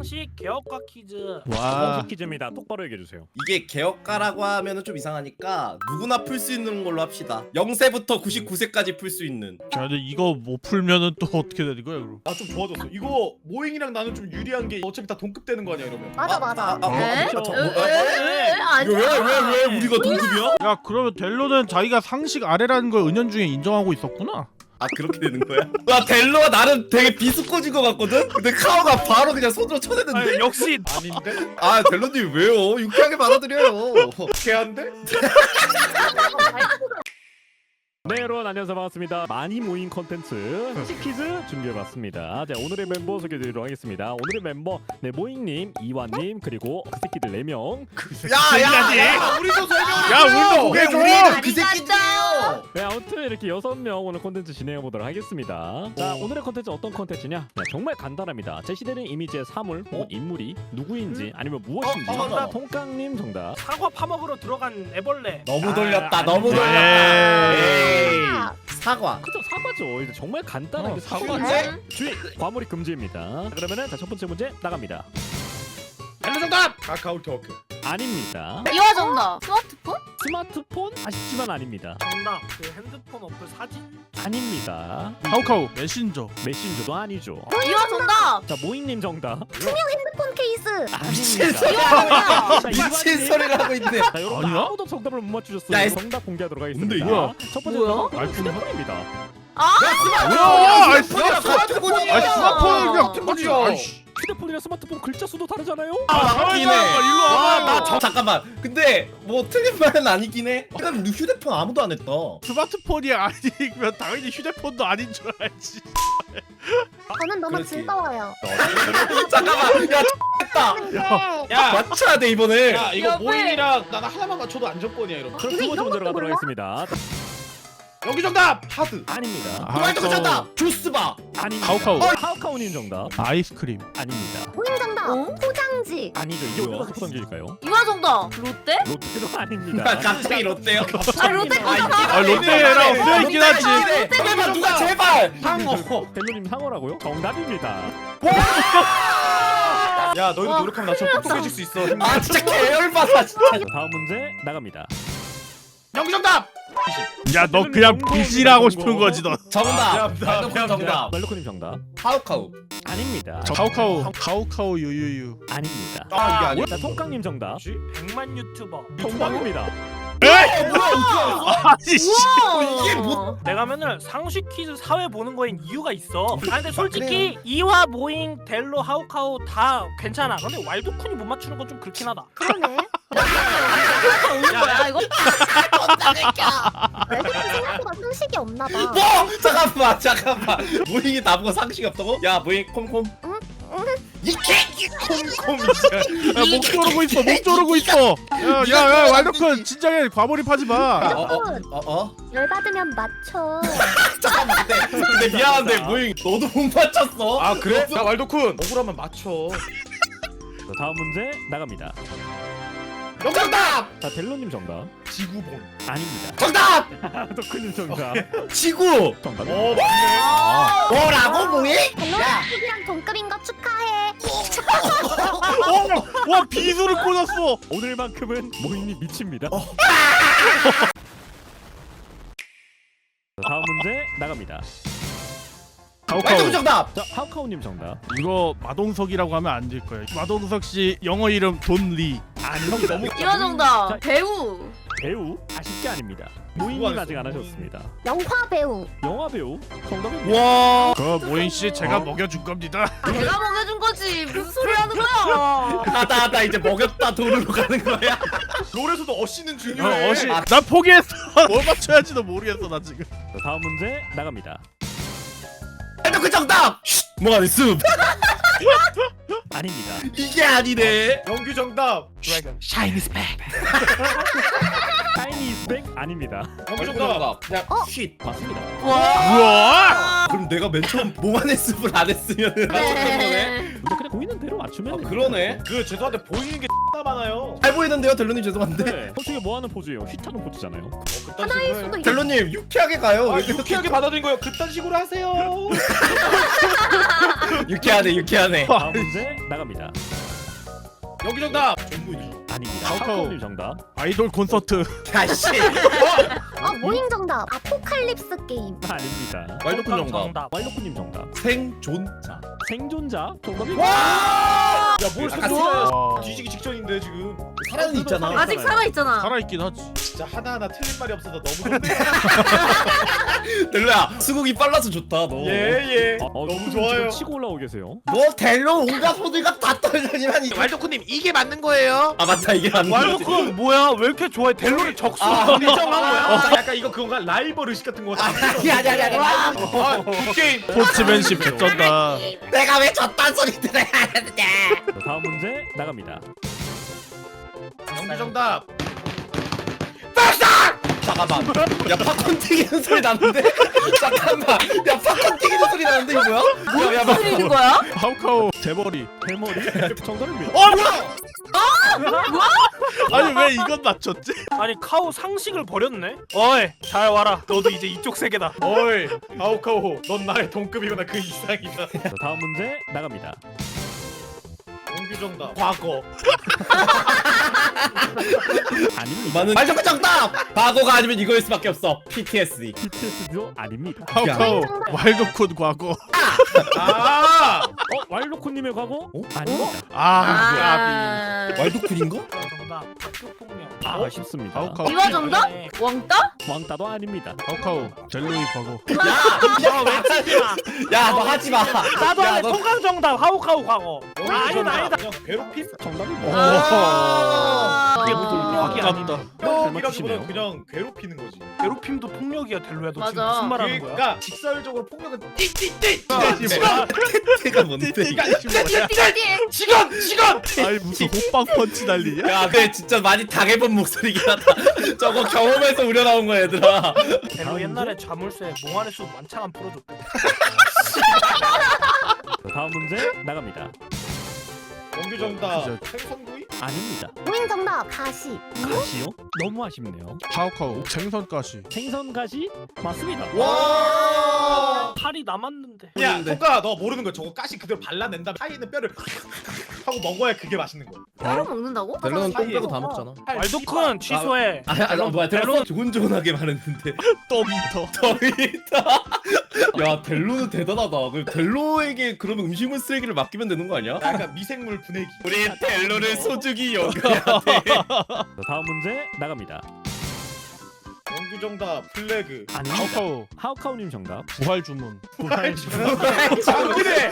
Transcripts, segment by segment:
상식 개혁과 퀴즈. 와 퀴즈입니다. 똑바로 얘기해 주세요. 이게 개혁가라고 하면은 좀 이상하니까 누구나 풀 수 있는 걸로 합시다 0세부터 99세까지 풀 수 있는 자, 근데 이거 못 풀면은 또 어떻게 되는 거야 그럼 아좀 좋아졌어. 이거 모잉이랑 나는 좀 유리한 게 어차피 다 동급 되는 거 아니야 이러면. 맞아 아, 맞아. 아, 아, 아, 에? 아, 저, 에? 뭐, 아, 에? 에? 아니야. 왜왜왜 왜 우리가 동급이야? 야 그러면 델로는 자기가 상식 아래라는 걸 은연중에 인정하고 있었구나 아 그렇게 되는 거야? 와 델로가 나름 되게 비스코진 것 같거든? 근데 카오가 바로 그냥 손으로 쳐내는데? 아, 역시 아닌데? 아 델로님 왜요? 유쾌하게 받아들여요 개한데? 네 여러분 안녕하세요 반갑습니다 많이 모인 컨텐츠 상식 퀴즈 준비해봤습니다 자 오늘의 멤버 소개해드리도록 하겠습니다 오늘의 멤버 네 모잉님 이완님 그리고 그 새끼들 4명 야야야 우리도 설명을 야 우리도 왜 보게 줘 우리는 그 새끼들 이에요 네 아무튼 이렇게 6명 오늘 컨텐츠 진행해 보도록 하겠습니다 자 오늘의 컨텐츠 어떤 컨텐츠냐 네, 정말 간단합니다 제시되는 이미지의 사물 혹은 인물이 누구인지 아니면 무엇인지 어, 정답. 통깡님 정답 사과 파먹으러 들어간 애벌레. 너무 아, 돌렸다 아니, 너무 에이. 돌렸다 에이 아, 사과 그죠 사과죠 이제 정말 간단하게 어, 사과인데 사과인데? 주의 과몰입 금지입니다 그러면은 자첫 번째 문제 나갑니다 헬로 정답. 카카오 토크. 아닙니다 이화 정답. 스마트폰? 스마트폰 아쉽지만 아닙니다 정답. 그 핸드폰 어플 사진. 아닙니다 카우카우 메신저 메신저도 아니죠 이화 정답. 자 모잉님 정답 핸드폰 케이스. 아닙니다 이화 정답. 자, 미친. 소리를 하고 있네 자 여러분 아니야? 아무도 정답을 못 맞추셨어요 이- 정답 공개하도록 하겠습니다 뭔데, 이거? 첫 번째 뭐야? 정답은 아이폰? 휴대폰입니다 뭐야 아이 스마트폰이랑 아이 스마트폰 그냥 튼 거지 맞죠? 아이씨 휴대폰이랑 스마트폰 글자 수도 다르잖아요 맞긴 해 일로 와봐. 와, 나 저, 잠깐만 근데 뭐 틀린 말은 아니긴 해 일단 휴대폰 아무도 안 했다 스마트폰이 아니면 당연히 휴대폰도 아닌 줄 알지 저는 너무 그렇지. 즐거워요. 잠깐만 야 했다 근데 야. 맞춰야 돼 이번에 야 이거 옆에. 모잉이랑 나는 하나만 맞춰도 안정권이야 이러면. 그럼 두 번째 이런 문제로 것도 가도록 몰라? 하겠습니다 여기 정답. 하드. 아닙니다 말도 정답 주스바 아닙니다 카우카우. 카우카우님 정답 아이스크림 아닙니다 보인 정답. 포장지. 아니죠 이게 어디가 포장지일까요? 이화 정답. 롯데? 롯데도 아닙니다 갑자기 롯데요 아 롯데 거잖아. 아 롯데랑 쓰여 있긴 하지 잠깐만 누가 제발 상어. 벨로님 상어라고요? 정답입니다 야 너희도 와, 노력하면 나처럼 똑똑해질 수 있어. 아 진짜 계열받아 진짜 자, 다음 문제 나갑니다 여기 정답. 야 너 그냥 빚이라고 싶은 거지 너. 정답. 미안합니다. 정답. 멜로코님 정답? 카우카우. 아닙니다. 카우카우. 카우카우 유유유. 아닙니다. 아 이게 아니야? 자 통깡님 정답. 백만 유튜버. 정답입니다. 아니 씨. 이게 뭐- 내가 맨날 상식 퀴즈 사회 보는 거엔 이유가 있어. 아 근데 솔직히 이와 모잉, 델로, 하우카우 다 괜찮아. 근데 왈도쿤이 못 맞추는 건 좀 그렇긴 하다. 그러네. 오는 거 야? 생각보다 상식이 없나 봐. 뭐? 잠깐만 잠깐만 모잉이 나보고 상식이 없다고? 야 모잉 콤콤 이 개기 콤콤 진짜 야목 조르고 있어 목 조르고 있어 야 야야 왈도쿤 진작에 과몰입하지 마 여러분 어어 열 받으면 맞춰. 잠깐만 근데, 근데 미안한데 모잉 너도 못 맞췄어 아 그래? 나 왈도쿤. 억울하면 맞춰. 자, 다음 문제 나갑니다 정답! 자 델로님 정답. 지구본. 아닙니다. 정답! 도크님 정답. 지구! 정답. 어 맞네. 뭐라고 모잉? 갤럭시랑 동급인 거 축하해. 어, 와 비수를 꽂았어. 오늘만큼은 모임이 미칩니다. 자, 다음 문제 나갑니다. 말도 카우카우. 정답! 자 하우카우님 정답. 이거 마동석이라고 하면 안 될 거야 마동석 씨 영어 이름 돈리 아닙니다 이화 정답. 배우. 배우? 아쉽게 아닙니다. 모임님 안 아직 안? 하셨습니다. 영화 배우. 영화 배우? 정답입니다 와 그 모인 씨 제가 먹여준 겁니다. 아, 내가 먹여준 거지. 무슨 소리 하는 거야? 하다 하다 이제 먹였다 돈으로 가는 거야? 롤에서도 어시는 어, 중요해. 어시. 나 포기했어. 뭘 맞춰야지도 모르겠어 나 지금. 자, 다음 문제 나갑니다. 말도 그 정답! 뭐가 됐음 아닙니다. 이게 아니네. 영규 정답. 샤이니스 백 아닙니다. 영규 정답. 그냥 어? 쉿 맞습니다. 우와. 그럼 내가 맨 처음 몽환의 습을 안 맞췄던 거네. 근데 그냥 대로 맞추면 아 됩니다. 그러네 그 죄송한데 보이는 게 X나 많아요. 잘 보이는데요 델로님 죄송한데 네. 솔직히 뭐 하는 포즈예요? 휘타는 포즈잖아요. 어, 그딴 식으로 수도. 있. 델로님 유쾌하게 가요 아 왜 이렇게 유쾌하게 받아들인 거예요. 그딴 식으로 하세요. 유쾌하네 유쾌하네 다음 문제 나갑니다. 여기 정답. 아닙니다. 카카오. 카카오님 정답. 아이돌 콘서트. 야씨 어 모잉 정답. 아포칼립스 게임. 아닙니다. 왈도쿤 정답 왈도쿠님 정답. 생존자 생존자 정답입니다. 야뭘 아까? 와, 뒤지기 직전인데 지금. 살아는 있잖아 아직 살아 있잖아. 살아있긴 하지. 진짜 하나하나 틀린 말이 없어서 너무 좋네. 델로야 수국이 빨라서 좋다 너 예 예. 어, 어, 너무 지금 좋아요. 치고 올라오 계세요. 뭐 델로 온갖 소리가 다 떨려니만 이 왈도쿠님 이게 맞는 거예요? 아 맞다 이게 안 왈도쿤 뭐야 왜 이렇게 좋아해 델로를 적수 아, 인정한 거야? 아, 약간 이거 그건가 라이벌 의식 같은 거. 아니 아니 아니 아니 아, 이 게임. 스포츠맨십 개쩐다. 내가 왜 저딴 소리 들어야 하는데 자, 다음 문제 나갑니다. 영규 정답. 잠깐만 야 팝콘 튀기는 소리 나는데 잠깐만 야 팝콘 튀기는 소리 나는데 이거 뭐야 야야 야, 들리는 거야? 하우카우 대머리. 대머리 정답입니다. 어 뭐야? 아니 왜 이건 맞췄지? 아니 카오 상식을 버렸네 어이 잘 와라 너도 이제 이쪽 세계다 어이 아우카오 넌 나의 동급이거나 그 이상이다. 자, 다음 문제 나갑니다. 영규 정답. 과거. 아닙니다. 많은 말좀 정답 과거가 아니면 이거일 수밖에 없어 PTSD PTSD도 아닙니다. 하우카우 왈도쿤 과거. 아. 어 왈도쿠님의 과거? 아닙니다. 아, 까비. 왈도쿤인가? 정답 학교폭력 아, 아쉽습니다. 하우카우. 이와 정답? 네. 왕따? 왕따도 아닙니다. 하우카우 델로이 과거. 야 외치지 마 야 너 하지 마 나도 야, 안해 너- 통강 정답 하우카우 과거 아, 아니다. 아니다 그냥 괴롭힘? 정답입니다. 아. 그게 폭력이 아니다 아깝다. 폭력이라기보다 맞추시네요. 그냥 괴롭히는 거지. 괴롭힘도 폭력이야 델로야 너 지금 맞아. 무슨 말 하는 거야? 그러니까 직설적으로 폭력은 띠띠띠. PTSD가 뭔데 그러니까 띠띠띠. 시간 시간. 아니 무슨 호빵 펀치 날리냐? 야, 근데 진짜 많이 당해본 목소리긴 하다. 저거 경험에서 우려 나온 거야, 얘들아. 델로 옛날에 자물쇠 몽환의 숲 완창한 풀어줬대 자, 다음 문제 나갑니다. 영규 정답. 진짜. 생선구이? 아닙니다. 모잉 정답. 가시. 가시요? 너무 아쉽네요. 하우카우 생선 가시. 생선 가시 맞습니다. 와! 팔이 남았는데 야. 토까 너 모르는 거야. 저거 가시 그대로 발라낸 다음에 사이에 있는 뼈를 하고 먹어야 그게 맛있는 거야. 따로 먹는다고? 델로는 똥 빼고. 다 먹잖아. 왈도쿤 취소해 아, 아, 아 뭐야, 델로 조곤조곤하게 말했는데. 똥터. 더 있다. 야, 델로는 대단하다. 그럼 델로에게 그러면 음식물 쓰레기를 맡기면 되는 거 아니야? 약간 미생물 분해기. 우리 델로를 돼. 자, 다음 문제 나갑니다. 영규 정답 플래그. 아닙니다. 하우카우 하우카우님 정답. 부활 주문. 부활 주문. 그래.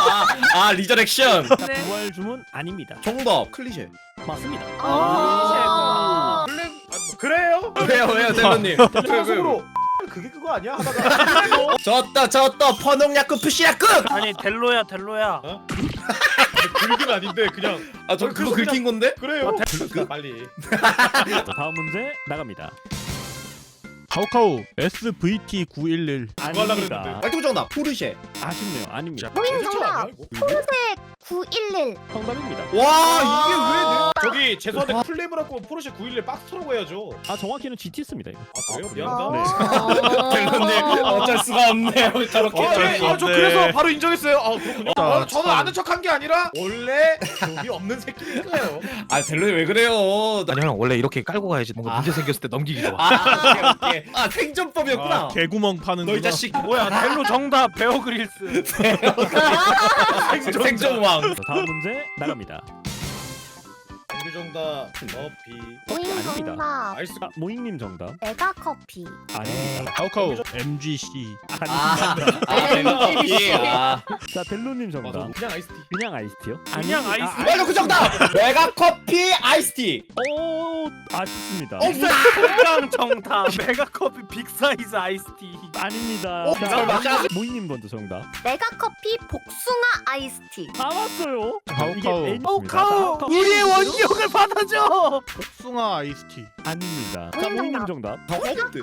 아, 아, 리저렉션. 네. 부활 주문 아닙니다. 정답. 클리셰. 맞습니다. 아. 플래그. 아, 뭐 그래요? 왜요, 왜요, 델로님? 속으로 그게 그거 아니야? 하다가 졌다, 졌다. 퍼농야쿠 푸시야쿠! 아니 델로야 델로야 긁은 아닌데 그냥 아, 저 그거 긁힌 건데? 그래요. 그러니까 빨리. 자, 다음 문제 나갑니다. 하우카우 SVT 911. 그거 하려고 아닙니다. 그랬는데. 알고 정답. 포르쉐. 아쉽네요. 아닙니다. 제스처 아니야, 정답. 이거? 푸르색 911. 정답입니다. 와, 이게 왜 저기 죄송한데 플레이브라고 포르쉐 911 박스터라고 해야죠. 아 정확히는 GTS입니다. 이거. 아 그래요? 아, 미안하다. 네. 델로님 어쩔 수가 없네요 저렇게 아, 네. 아, 저 네. 그래서 바로 인정했어요. 아, 그렇군요. 아, 아, 저는 참. 아는 척한 게 아니라 원래 돈이 없는 새끼니까요. 아 델로님 왜 그래요 아니 형 원래 이렇게 깔고 가야지 뭔가 아. 문제 생겼을 때 넘기기 좋아 아 오케이 오케이 아 생존법이었구나 아, 개구멍 파는 너이 자식 뭐야 델로 정답 베어그릴스 생존 생존왕 자, 다음 문제 나갑니다. 정답 커피 모잉 아닙니다. 정답. 아이스 아, 모잉님 정답. 메가 커피. 아닙니다. 하우카우 MGC. 아아 내가 커피 아자 델로님 맞아. 정답. 그냥 아이스티. 그냥 아이스티요? 그냥 아니, 아이스티. 맞아 그 정답 메가 커피 아이스티 오 아쉽습니다. 통강 정답 메가커피 빅사이즈 아이스티 아닙니다. 어, 설마. 모잉님 먼저 정답. 메가 커피 복숭아 아이스티. 다 왔어요. N입니다. 하우카우 자, 우리의 원기 옥을 받아줘 복숭아 아이스티. 아닙니다. 자 모잉 모잉님 정답. 정답. 메가 커피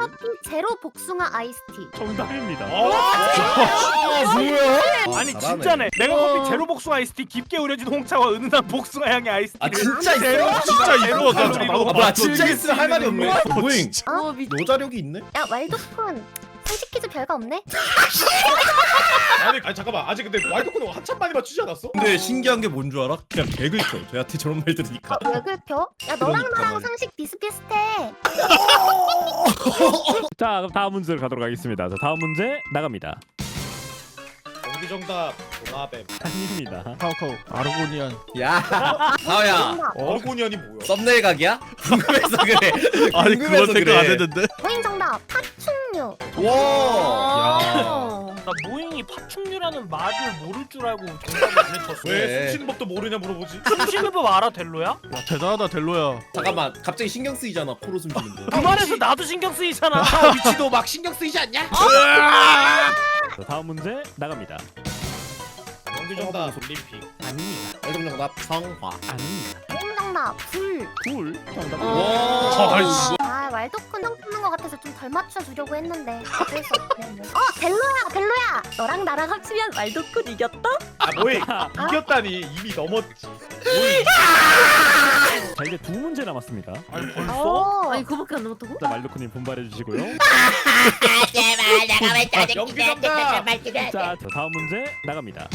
제로 복숭아 아이스티. 정답입니다. 아 뭐야 아니 잘하네. 진짜네 메가커피 제로 복숭아 아이스티 깊게 우려진 홍차와 은은한 복숭아 향의 아이스티 아 진짜 있어요? 진짜 이거 나아 진짜 있으면 할 말이 없네 뭐잉 어? 노자력이 있네? 야 왈도쿤 상식 퀴즈 별거 없네. 아니, 아니 잠깐만 아직 근데 와이드코는 한참 많이 맞추지 않았어? 근데 신기한 게 뭔 줄 알아? 그냥 개그 있어 저한테 저런 말 들으니까 왜 긁혀? 야 너랑 그러니까 나랑 말이야. 상식 비슷비슷해. 자 그럼 다음 문제로 가도록 하겠습니다. 자 다음 문제 나갑니다. 정답 도마뱀 아닙니다. 카우카우 아르고니안 야 하우야 정답. 얼고니언이 뭐야? 썸네일 각이야? 궁금해서 그래 아니 궁금해서 그건 생각 안 했는데 모잉 정답 파충류. 와나 모잉이 파충류라는 말을 모를 줄 알고 정답을 안 해쳤어 왜 네. 숨쉬는 법도 모르냐 물어보지? 숨 쉬는 법 알아 델로야? 야 대단하다 델로야 잠깐만 갑자기 신경 쓰이잖아 코로 숨 쉬는 거그 말에서 나도 신경 쓰이잖아 위치도 막 신경 쓰이지 않냐? 자, 다음 문제 나갑니다. 연기 정답 올림픽 아닙니다. 정답 성화 아닙니다. 정답 불. 둘 정답. 와 아이씨. 아 말도쿤 형 뽑는 것 같아서 좀 덜 맞춰주려고 했는데 어쩔 수 없네. 뭐. 어 델로야 델로야. 너랑 나랑 합치면 말도쿤 이겼다? 아 뭐해 이겼다니 이미 넘었지 자 이제 두 문제 남았습니다. 아니 벌써? 어. 아니 그거밖에 안 남았다고? 자 말도쿠님 분발해 주시고요. 연기 정답 자, 자 다음 문제 나갑니다.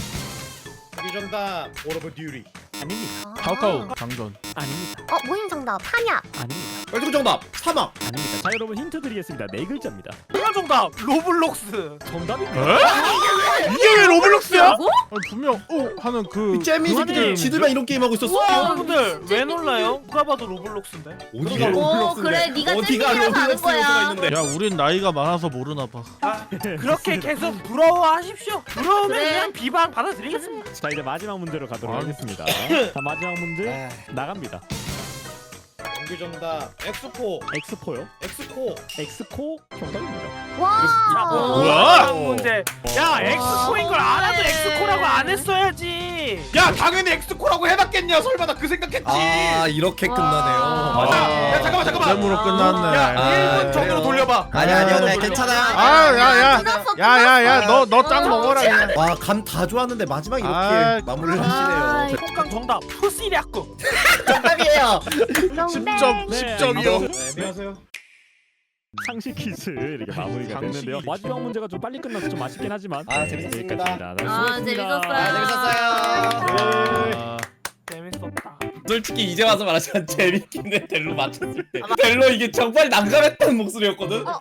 정답 오러브 듀리 아닙니다. 아. 카우카우 장전 아닙니다. 어 모잉 정답 한약. 아닙니다. 얼굴 정답 사막 아닙니다. 자 여러분 힌트 드리겠습니다. 네 글자입니다. 내가 정답 로블록스 정답입니다. 이게 왜 로블록스야? 아니, 분명 어 하는 그 잼이 그 새끼들? 지들만 이런 게임 하고 있었어 여러분들 왜 놀라요? 누가 봐도 로블록스인데 어디가 어 로블록스인데 그래 네가 어디가 잼이라서 아는 로블록스 요소가 거야 있는데 야 우린 나이가 많아서 모르나 봐 그렇게 계속 부러워하십시오 부러우면 그래. 그냥 비방 받아들이겠습니다 자 이제 마지막 문제로 가도록 아니. 하겠습니다. 자 마지막 문제 나갑니다. 연기 정답 엑스코 엑스포요. 엑스코 엑스코 정답입니다. 와. 자, 뭐야? 다음 문제. 야 엑스코인 걸 알아도 엑스코라고 안 했어야지. 야 당연히 엑스코라고 해놨겠냐 설마 나 그 생각했지. 아 이렇게 와. 끝나네요. 맞아 아. 야 잠깐만 잠깐만. 잼으로 끝났네. 야 아, 1분 전으로 그래요? 돌려봐. 아니 아니 아니 아, 괜찮아. 아야야 야야야. 너 너 짱 먹어라 그냥. 와감 다 좋았는데 마지막에 이렇게 아, 마무리를 아, 하시네요. 콩강 정답 푸시리아쿠 정답이에요. 10점 네, 10점이요. 네, 안녕하세요 상식 퀴즈 이렇게 마무리가 됐는데요. 마지막 문제가 좀 빨리 끝나서 좀 아쉽긴 하지만 아, 네, 재밌었습니다. 여기까지입니다. 네, 아. 재밌었어요. 아, 재밌었어요 아, 재밌었다 솔직히 이제 와서 말하자면 재밌긴 해 델로 맞췄을 때 델로 이게 정말 난감했던 목소리였거든 어,